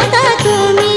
দেবতা তুমি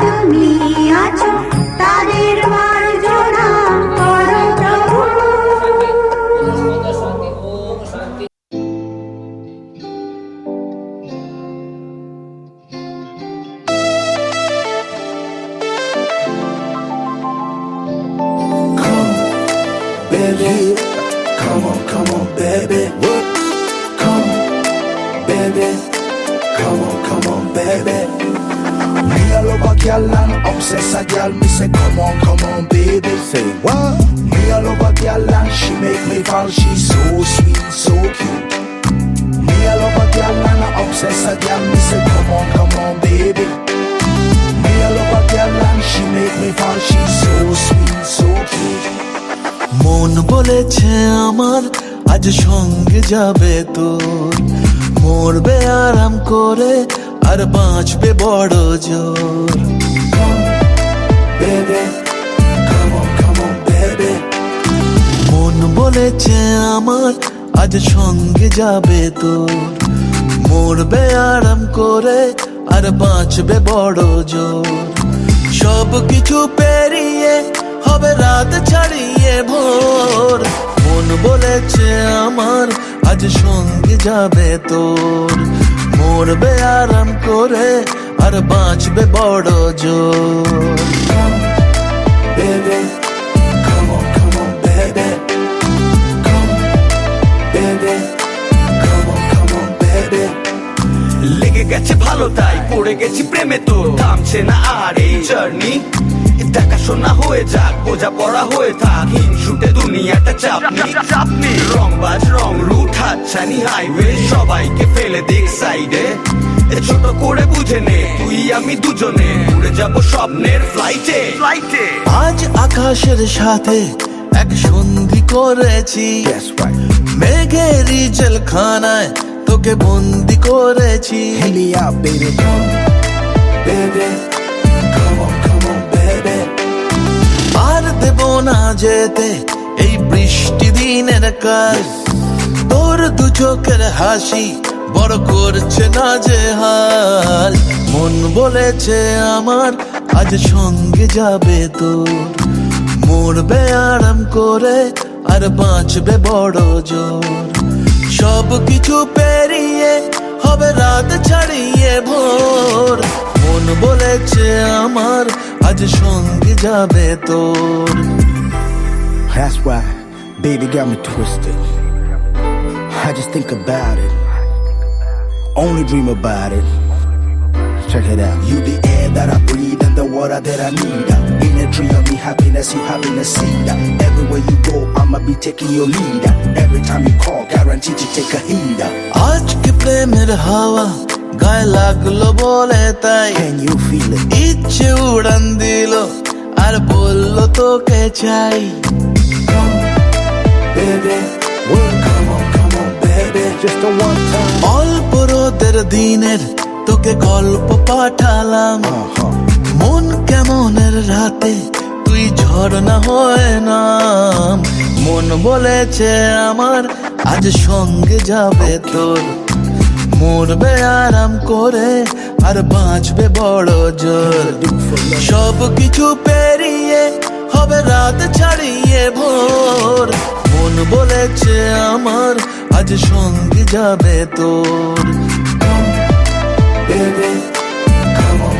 তুমি আছো তাদের come on, baby. Say what? Me a love a girl and she make me fall. She's so sweet, so cute. Me a love a girl and I obsess a girl. Me say, come on, come on, baby. Me a love a girl and she make me fall. She's so sweet, so cute. মন বলেছে আমার আজ সঙ্গে যাবে তোর মরবে আরাম করে আর বাঁচবে বড় জোর Come, baby. বলেছে আমার, আজ সঙ্গে যাবে তোর মরবে আরাম করে আর বাঁচবে বড় জোর। সব কিছু পেরিয়ে হবে রাত ছাড়িয়ে ভোর। মন বলেছে আমার, আজ সঙ্গে যাবে তোর। মরবে আরাম করে আর বাঁচবে বড় জোর। গেছে ভালো তাই পড়ে গেছি প্রেমে তো। থামছে না আর এই জার্নি দেখাশোনা হয়ে যাক বোঝা পড়া হয়ে থাক। হিংসুটে দুনিয়াটা চাপনি। চাপনি। রং বাজ রং রুট হাতছানি হাইওয়ে সবাইকে ফেলে দিক সাইডে ছোট করে বুঝে নে তুই আমি দুজনে। উড়ে যাব স্বপ্নের ফ্লাইটে ফ্লাইটে আজ আকাশের সাথে এক সন্ধি করেছি। That's right. মেঘের জেলখানায় তোকে বন্দি করেছি। Come on, baby. আর দেব না যেতে এই বৃষ্টি দিনের কাজ। তোর দু চোখের হাসি বড় করছে না যে হাল। মন বলেছে আমার আজ সঙ্গে যাবে তোর। মরবে আরাম করে আর বাঁচবে বড় জোর। সব কিছু পেরিয়ে হবে রাত ছাড়িয়ে ভোর মন বলেছে আমার আজ সঙ্গে যাবে তোর That's why, baby got me twisted. I just think about it. Only dream about it. Check it out. You the air that I breathe and the water that I need. A of me happiness, you happiness seed. Everywhere you go, I'ma be taking your lead. Every time you call, guaranteed to take a heed. আজকে প্রেমের হাওয়া গায়ে লাগল বলে তাই Can you feel it? ইচ্ছে উড়ান দিল আর বলল তোকে চাই Come, baby. Well, come on, come on, baby. Just a one time. অল্প রোদের দিনের তোকে গল্প পাঠালাম Uh-huh. মন কেমনের রাতে? তুই ঝর্ণা হয় নাম। মন বলেছে আমার আজ সঙ্গে যাবে তোর। মরবে আরাম করে আর বাঁচবে বড় জোর। সব কিছু পেরিয়ে হবে রাত ছাড়িয়ে ভোর। মন বলেছে আমার আজ সঙ্গে যাবে তোর। Baby. Come on,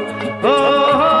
ও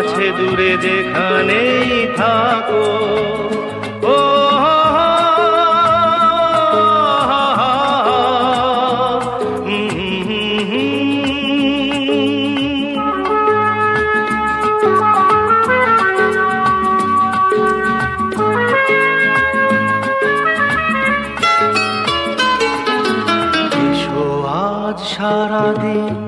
কাছে দূরে যেখানেই থাকো। ও সারাদিন